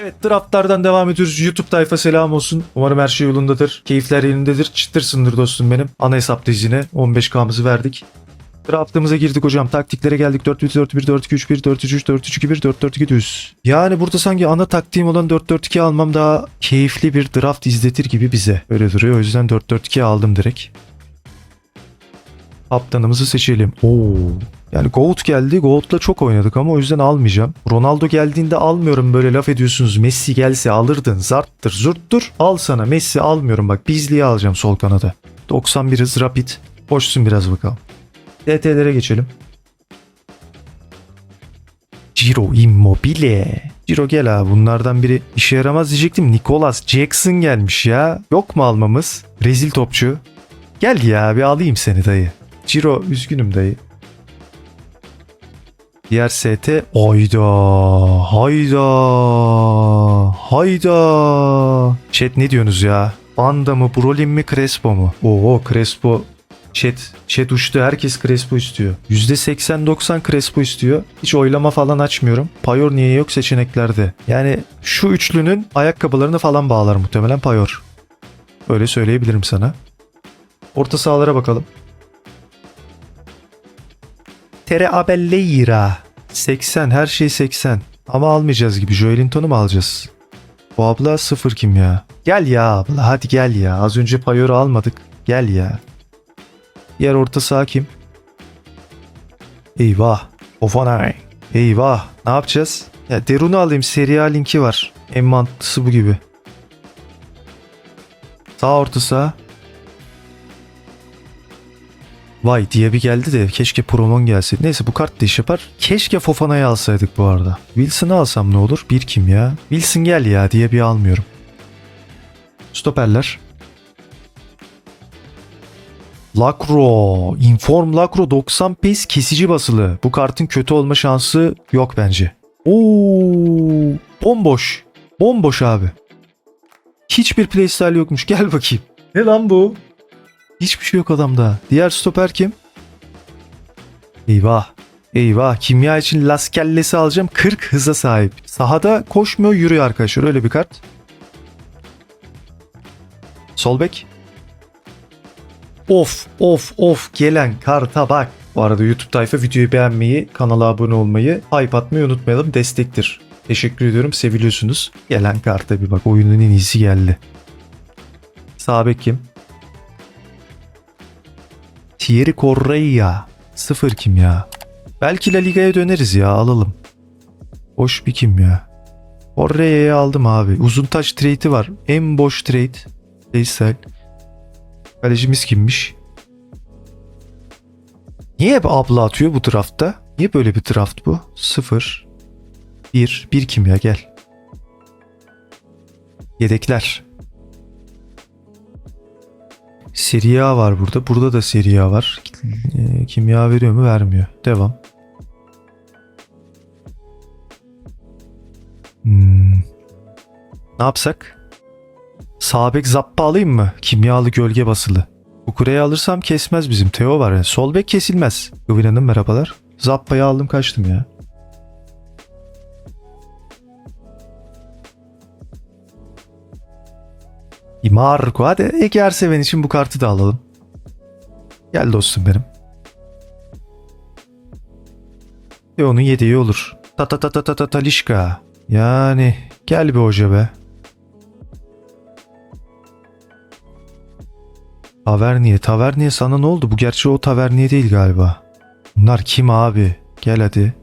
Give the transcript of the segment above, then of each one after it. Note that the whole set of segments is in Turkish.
Evet draftlardan devam ediyoruz. YouTube tayfa selam olsun. Umarım her şey yolundadır. Keyifler yerindedir. Çıtırsındır dostum benim. Ana hesap dizine 15K'mızı verdik. Draftımıza girdik hocam. Taktiklere geldik. 4-1-4-1, 4-2-3-1, 4-3-3, 4-3-2-1, 4-4-2 düz. Yani burada sanki ana taktiğim olan 4-4-2 almam daha keyifli bir draft izletir gibi bize. Öyle duruyor. O yüzden 4-4-2 aldım direkt. Kaptanımızı seçelim. Oo. Yani Goat geldi. Goat'la çok oynadık ama o yüzden almayacağım. Ronaldo geldiğinde almıyorum böyle laf ediyorsunuz. Messi gelse alırdın. Zarttır zurttur. Al sana Messi almıyorum bak. Bizli'yi alacağım sol kanada. 91 hız rapid. Boşsun biraz bakalım. DT'lere geçelim. Ciro Immobile. Ciro gel abi bunlardan biri işe yaramaz diyecektim. Nicolas Jackson gelmiş ya. Yok mu almamız? Rezil topçu. Gel ya bir alayım seni dayı. Ciro üzgünüm dayı. Diğer ST hayda hayda hayda Chat ne diyorsunuz ya? Banda mı Brolin mi Crespo mu? Oo Crespo Chat, chat uçtu. Herkes Crespo istiyor. %80-90 Crespo istiyor. Hiç oylama falan açmıyorum. Payor niye yok seçeneklerde. Yani şu üçlünün ayakkabılarını falan bağlar muhtemelen Payor. Öyle söyleyebilirim sana. Orta sahalara bakalım. Tere Abelleira. 80 her şey 80. Ama almayacağız gibi. Joelinton'u mu alacağız? Bu abla sıfır kim ya? Gel ya abla hadi gel ya. Az önce Payor'u almadık. Gel ya. Diğer orta saha kim? Eyvah. Ofanay. Eyvah. Ne yapacağız? Ya Derun'u alayım. Serie A linki var. En mantıklısı bu gibi. Sağ orta saha. Vay diye bir geldi de keşke Promon gelseydi. Neyse bu kart da iş yapar. Keşke Fofana'yı alsaydık bu arada. Wilson'ı alsam ne olur? Bir kim ya? Wilson gel ya diye bir almıyorum. Stoperler. Lakro. Inform Lakro 90 pace kesici basılı. Bu kartın kötü olma şansı yok bence. Oo, bomboş. Bomboş abi. Hiçbir playstyle yokmuş. Gel bakayım. Ne lan bu? Hiçbir şey yok adamda. Diğer stoper kim? Eyvah. Eyvah. Kimya için las kellesi alacağım. 40 hıza sahip. Sahada koşmuyor yürüyor arkadaşlar. Öyle bir kart. Sol bek. Of of of gelen karta bak. Bu arada YouTube tayfa videoyu beğenmeyi, kanala abone olmayı, hype atmayı unutmayalım. Destektir. Teşekkür ediyorum. Seviliyorsunuz. Gelen karta bir bak. Oyunun en iyisi geldi. Sağ bek kim? Thierry Correia. Sıfır kim ya? Belki La Liga'ya döneriz ya alalım. Boş bir kim ya? Correia'yı aldım abi. Uzun taş trade'i var. En boş trade. Veysel. Kalecimiz kimmiş? Niye hep abla atıyor bu draftta? Niye böyle bir draft bu? Sıfır. Bir. Bir kim ya gel. Yedekler. Serie A var burada. Burada da Serie A var. Ee, kimya veriyor mu? Vermiyor. Devam. Hmm. Ne yapsak? Sağ bek zappa alayım mı? Kimyalı gölge basılı. Bu kureyi alırsam kesmez bizim. Teo var ya. Sol bek kesilmez. Gıvin Hanım merhabalar. Zappa'yı aldım kaçtım ya. Marco hadi Ege Erseven için bu kartı da alalım. Gel dostum benim. Ve onun yedeği olur. Ta ta ta ta ta ta talişka. Yani gel bir hoca be. Taverniye, Taverniye sana ne oldu? Bu gerçi o Taverniye değil galiba. Bunlar kim abi? Gel hadi.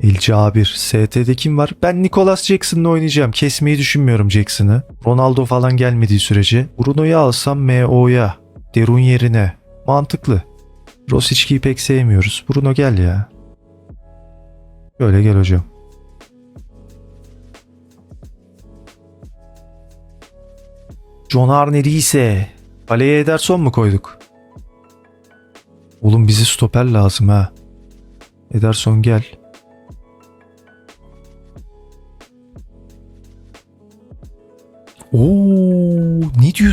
El Cabir. ST'de kim var? Ben Nicholas Jackson'la oynayacağım. Kesmeyi düşünmüyorum Jackson'ı. Ronaldo falan gelmediği sürece. Bruno'yu alsam MO'ya. Derun yerine. Mantıklı. Rosicki'yi pek sevmiyoruz. Bruno gel ya. Böyle gel hocam. John Arne ise Kaleye Ederson mu koyduk? Oğlum bizi stoper lazım ha. Ederson gel.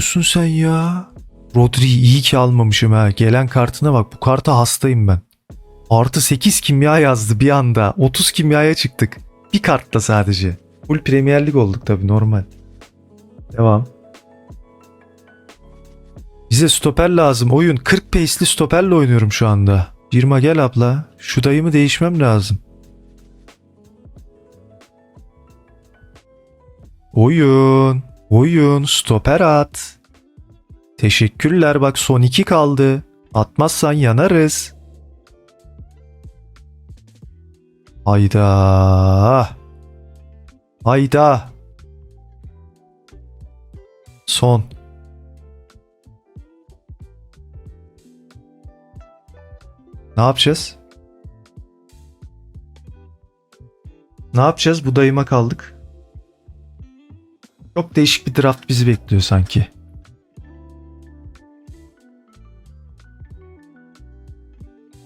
Diyorsun sen ya? Rodri iyi ki almamışım ha. Gelen kartına bak. Bu karta hastayım ben. Artı 8 kimya yazdı bir anda. 30 kimyaya çıktık. Bir kartla sadece. Full Premier Lig olduk tabii normal. Devam. Bize stoper lazım. Oyun 40 pace'li stoperle oynuyorum şu anda. Birma gel abla. Şu dayımı değişmem lazım. Oyun. Oyun. Stoper at. Teşekkürler bak son 2 kaldı. Atmazsan yanarız. Hayda. Hayda. Son. Ne yapacağız? Ne yapacağız? Bu dayıma kaldık. Çok değişik bir draft bizi bekliyor sanki.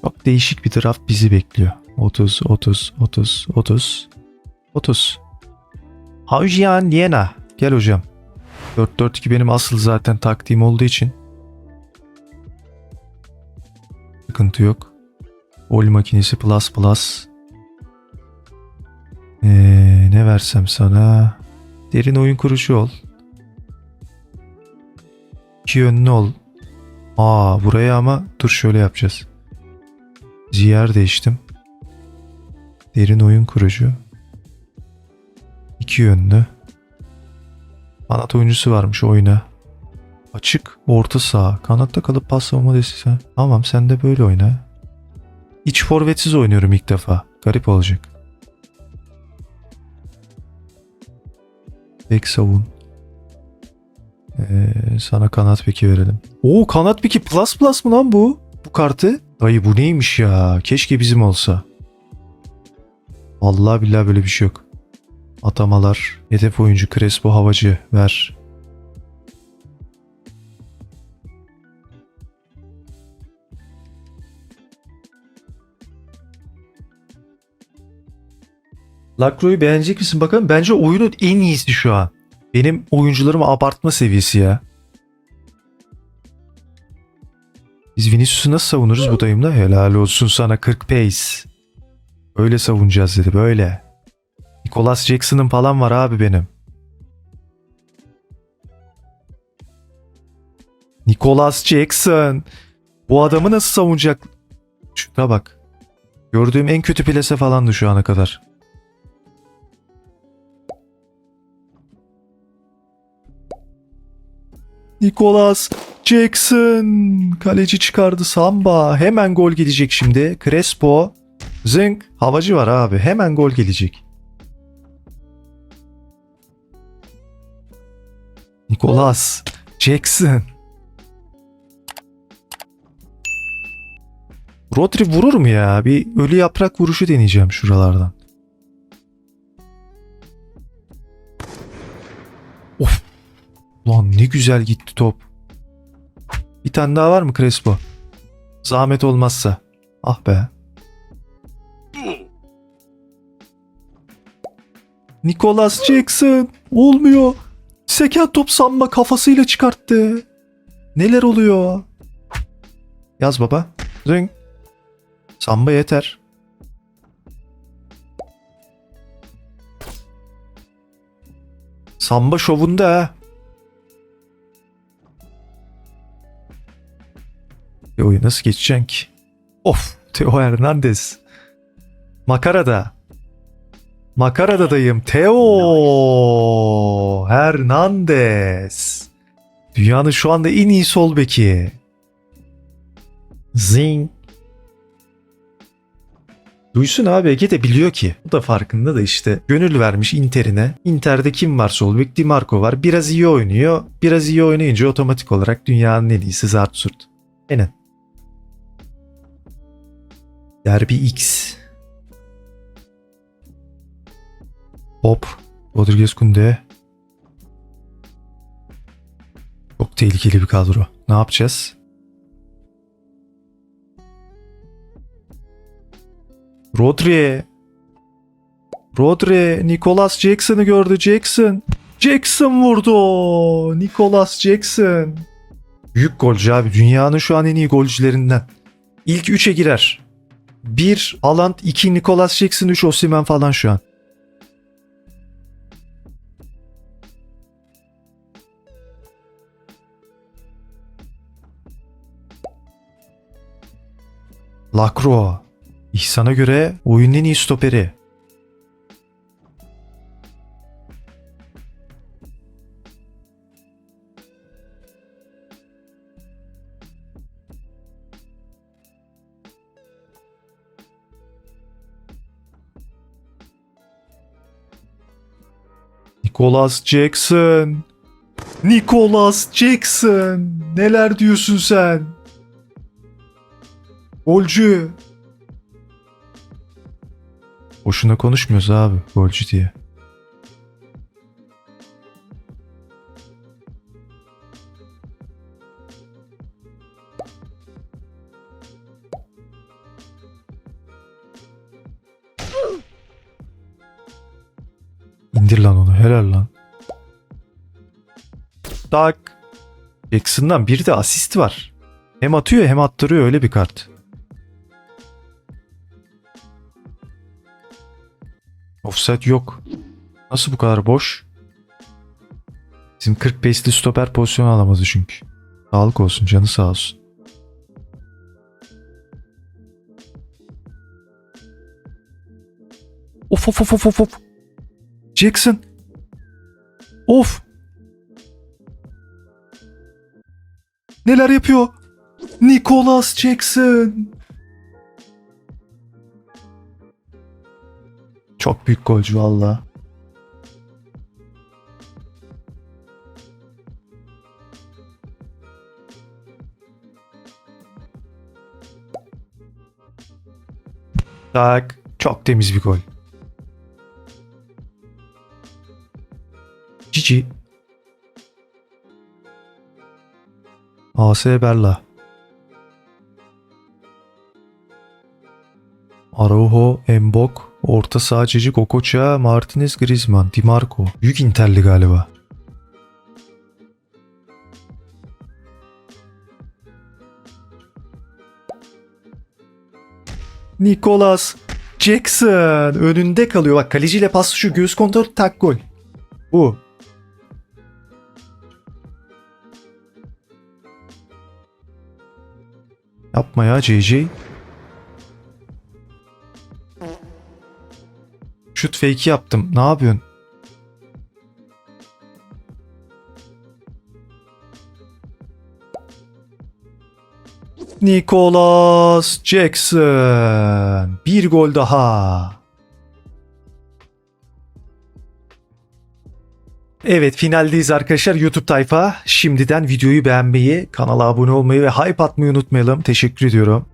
Çok değişik bir draft bizi bekliyor. 30, 30, 30, 30, 30. Haujian Liena. Gel hocam. 4-4-2 benim asıl zaten taktiğim olduğu için. Sıkıntı yok. Vol makinesi plus plus. Ee, ne versem sana? Derin oyun kurucu ol. İki yönlü ol. Aa buraya ama dur şöyle yapacağız. Yer değiştim. Derin oyun kurucu. İki yönlü. Kanat oyuncusu varmış oyuna. Açık orta saha. Kanatta kalıp pas savunma destesi. Tamam sen de böyle oyna. İç forvetsiz oynuyorum ilk defa. Garip olacak. Bek savun. Ee, sana kanat peki verelim. Oo kanat peki plus plus mı lan bu? Bu kartı? Dayı bu neymiş ya? Keşke bizim olsa. Vallahi billahi böyle bir şey yok. Atamalar. Hedef oyuncu Crespo havacı ver. Lacroix'u beğenecek misin bakalım. Bence oyunun en iyisi şu an. Benim oyuncularım abartma seviyesi ya. Biz Vinicius'u nasıl savunuruz bu dayımla? Helal olsun sana 40 pace. Öyle savunacağız dedi böyle. Nicholas Jackson'ın falan var abi benim. Nicholas Jackson. Bu adamı nasıl savunacak? Şuna bak. Gördüğüm en kötü plase falandı şu ana kadar. Nicholas Jackson. Kaleci çıkardı Samba. Hemen gol gelecek şimdi. Crespo. Zınk. Havacı var abi. Hemen gol gelecek. Nicholas Jackson. Rodri vurur mu ya? Bir ölü yaprak vuruşu deneyeceğim şuralardan. Lan ne güzel gitti top. Bir tane daha var mı Crespo? Zahmet olmazsa. Ah be. Nicholas Jackson. Olmuyor. Seken top Samba kafasıyla çıkarttı. Neler oluyor? Yaz baba. Zing. Samba yeter. Samba şovunda. Teo'yu nasıl geçeceksin ki? Of Teo Hernandez. Makarada. Makarada'dayım. Teo Hernandez. Dünyanın şu anda en iyi sol beki. Zing. Duysun abi Ege de biliyor ki. Bu da farkında da işte. Gönül vermiş Inter'ine. Inter'de kim var sol bek? Di Marco var. Biraz iyi oynuyor. Biraz iyi oynayınca otomatik olarak dünyanın en iyisi Zartsurt. Aynen. Derby X. Hop. Rodriguez Kunde. Çok tehlikeli bir kadro. Ne yapacağız? Rodri. Rodri. Nicholas Jackson'ı gördü. Jackson. Jackson vurdu. Nicholas Jackson. Büyük golcü abi. Dünyanın şu an en iyi golcülerinden. İlk 3'e girer. 1 Haaland, 2 Nicolas Jackson, 3 Osimhen falan şu an. Lacroix. İhsan'a göre oyunun en iyi stoperi. Nicholas Jackson. Nicholas Jackson. Neler diyorsun sen? Golcü. Boşuna konuşmuyoruz abi golcü diye. Tak. Jackson'dan bir de asist var. Hem atıyor hem attırıyor öyle bir kart. Offset yok. Nasıl bu kadar boş? Bizim 40 pace'li stoper pozisyonu alamadı çünkü. Sağlık olsun canı sağ olsun. Of of of of of of. Jackson. Of. Neler yapıyor? Nicholas Jackson. Çok büyük golcü valla. Tak. Çok temiz bir gol. Cici. AS Berla. Araujo, Mbok, orta saha Cici, Okocha, Martinez, Griezmann, Di Marco. Büyük Interli galiba. Nicholas Jackson önünde kalıyor. Bak kaleciyle pas şu göğüs kontrol tak gol. Bu. Yapma ya JJ. Şut fake'i yaptım. Ne yapıyorsun? Nicholas Jackson. Bir gol daha. Evet finaldeyiz arkadaşlar YouTube tayfa. Şimdiden videoyu beğenmeyi, kanala abone olmayı ve hype atmayı unutmayalım. Teşekkür ediyorum.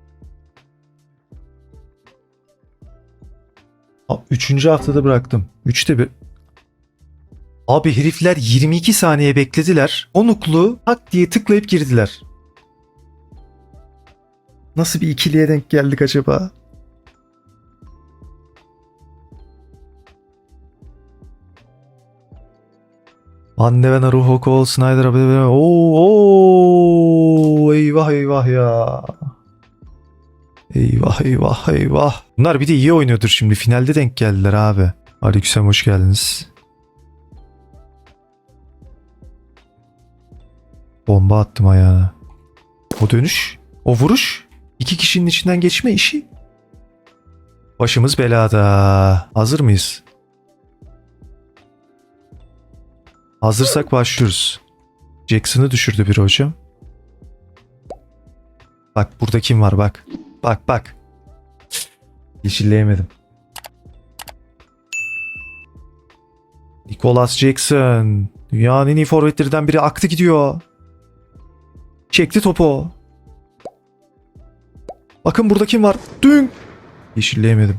Üçüncü haftada bıraktım. Üçte bir. Abi herifler 22 saniye beklediler. Onuklu hak diye tıklayıp girdiler. Nasıl bir ikiliye denk geldik acaba? Van de Ven, Arujo, Cole, Snyder, Abe- Oo, oo, eyvah eyvah ya. Eyvah eyvah eyvah. Bunlar bir de iyi oynuyordur şimdi. Finalde denk geldiler abi. Aleykümselam hoş geldiniz. Bomba attım ayağına. O dönüş, o vuruş. iki kişinin içinden geçme işi. Başımız belada. Hazır mıyız? Hazırsak başlıyoruz. Jackson'ı düşürdü bir hocam. Bak burada kim var bak. Bak bak. Yeşilleyemedim. Nicholas Jackson. Dünyanın en iyi forvetlerinden biri aktı gidiyor. Çekti topu. Bakın burada kim var? Dün. Yeşilleyemedim.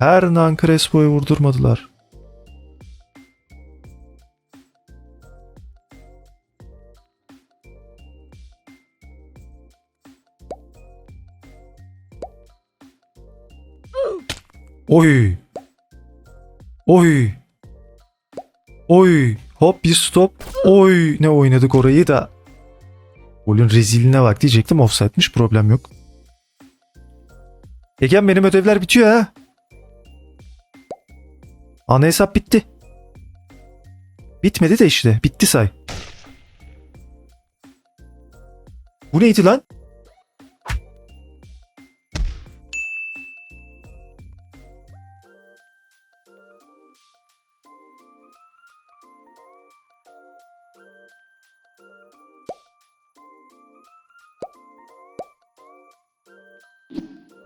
Hernan Crespo'yu vurdurmadılar. Oy. Oy. Oy. Hop bir stop. Oy. Ne oynadık orayı da. Golün rezilliğine bak diyecektim. Offside'miş problem yok. Egen benim ödevler bitiyor ha. Ana hesap bitti. Bitmedi de işte. Bitti say. Bu neydi lan?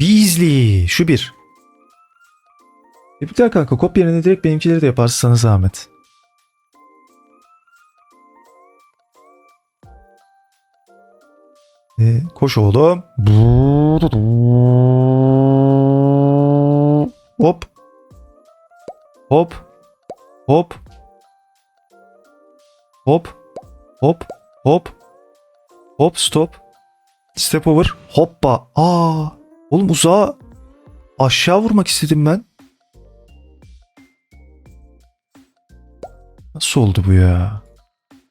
Beasley. Şu bir. Tebrikler kanka. Kopya yerine direkt benimkileri de yaparsın sana zahmet. E, koş oğlum. Hop. Hop. Hop. Hop. Hop. Hop. Hop stop. Step over. Hoppa. Aa. Oğlum uzağa aşağı vurmak istedim ben. Nasıl oldu bu ya?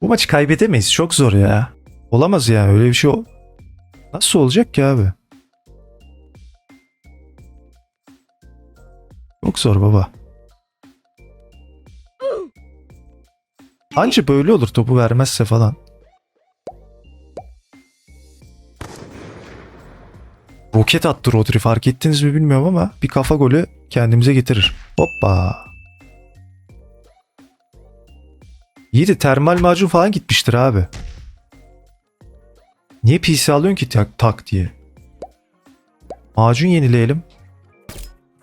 Bu maçı kaybedemeyiz. Çok zor ya. Olamaz yani öyle bir şey ol. Nasıl olacak ki abi? Çok zor baba. Anca böyle olur topu vermezse falan. Roket attı Rodri fark ettiniz mi bilmiyorum ama bir kafa golü kendimize getirir. Hoppa. İyi de termal macun falan gitmiştir abi. Niye PC alıyorsun ki tak, tak diye? Macun yenileyelim.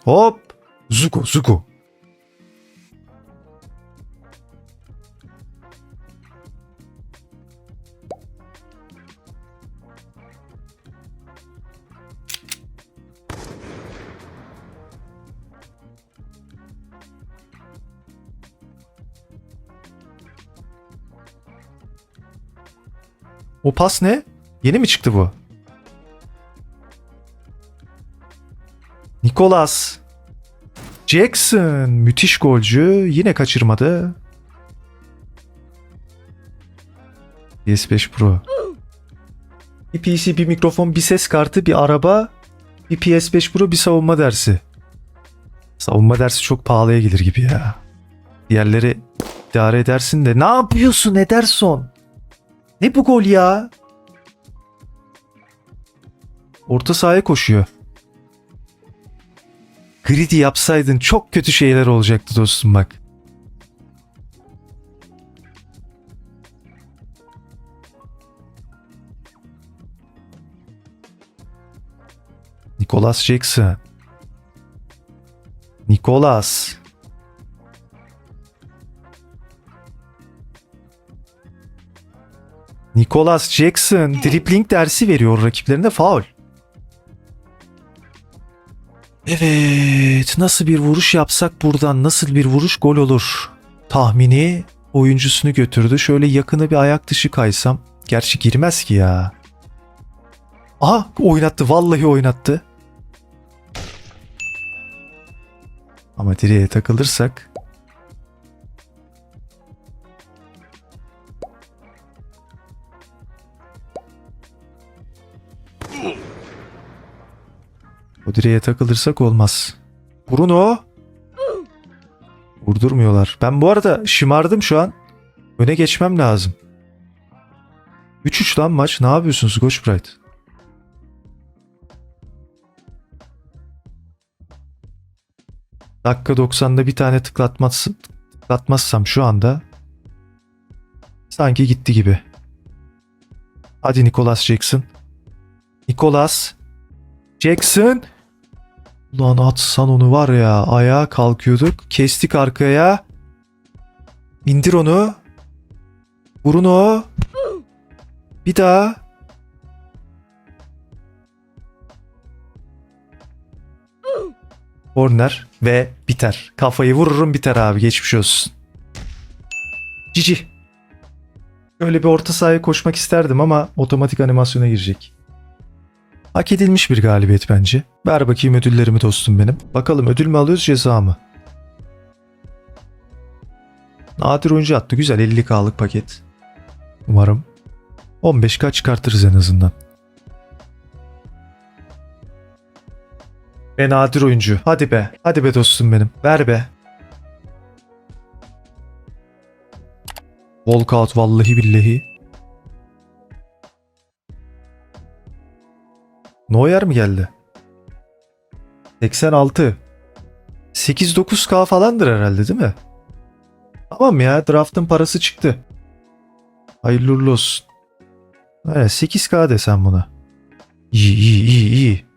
Hop. Zuko Zuko. O pas ne? Yeni mi çıktı bu? Nicholas. Jackson. Müthiş golcü. Yine kaçırmadı. PS5 Pro. Bir PC, bir mikrofon, bir ses kartı, bir araba, bir PS5 Pro, bir savunma dersi. Savunma dersi çok pahalıya gelir gibi ya. Diğerleri idare edersin de ne yapıyorsun Ederson? Ne bu gol ya? Orta sahaya koşuyor. Greedy yapsaydın çok kötü şeyler olacaktı dostum bak. Nicholas Jackson. Nicholas. Nicholas Jackson dribbling dersi veriyor rakiplerine faul. Evet, nasıl bir vuruş yapsak buradan nasıl bir vuruş gol olur? Tahmini oyuncusunu götürdü. Şöyle yakını bir ayak dışı kaysam. Gerçi girmez ki ya. Aha oynattı, vallahi oynattı. Ama direğe takılırsak O direğe takılırsak olmaz. Bruno. Vurdurmuyorlar. Ben bu arada şımardım şu an. Öne geçmem lazım. 3-3 lan maç. Ne yapıyorsunuz Goş Bright? Dakika 90'da bir tane tıklatmaz, tıklatmazsam şu anda sanki gitti gibi. Hadi Nicholas Jackson. Nicholas Jackson. Ulan atsan onu var ya ayağa kalkıyorduk. Kestik arkaya. İndir onu. Vurun o. Bir daha. Corner ve biter. Kafayı vururum biter abi geçmiş olsun. Cici. Öyle bir orta sahaya koşmak isterdim ama otomatik animasyona girecek. Hak edilmiş bir galibiyet bence. Ver bakayım ödüllerimi dostum benim. Bakalım ödül mü alıyoruz ceza mı? Nadir oyuncu attı. Güzel 50k'lık paket. Umarım 15k çıkartırız en azından. Ve nadir oyuncu. Hadi be. Hadi be dostum benim. Ver be. Walkout vallahi billahi. Neuer mi geldi? 86. 8-9k falandır herhalde değil mi? Tamam ya draft'ın parası çıktı. Hayırlı olsun. Evet, 8k desem buna. İyi iyi iyi iyi.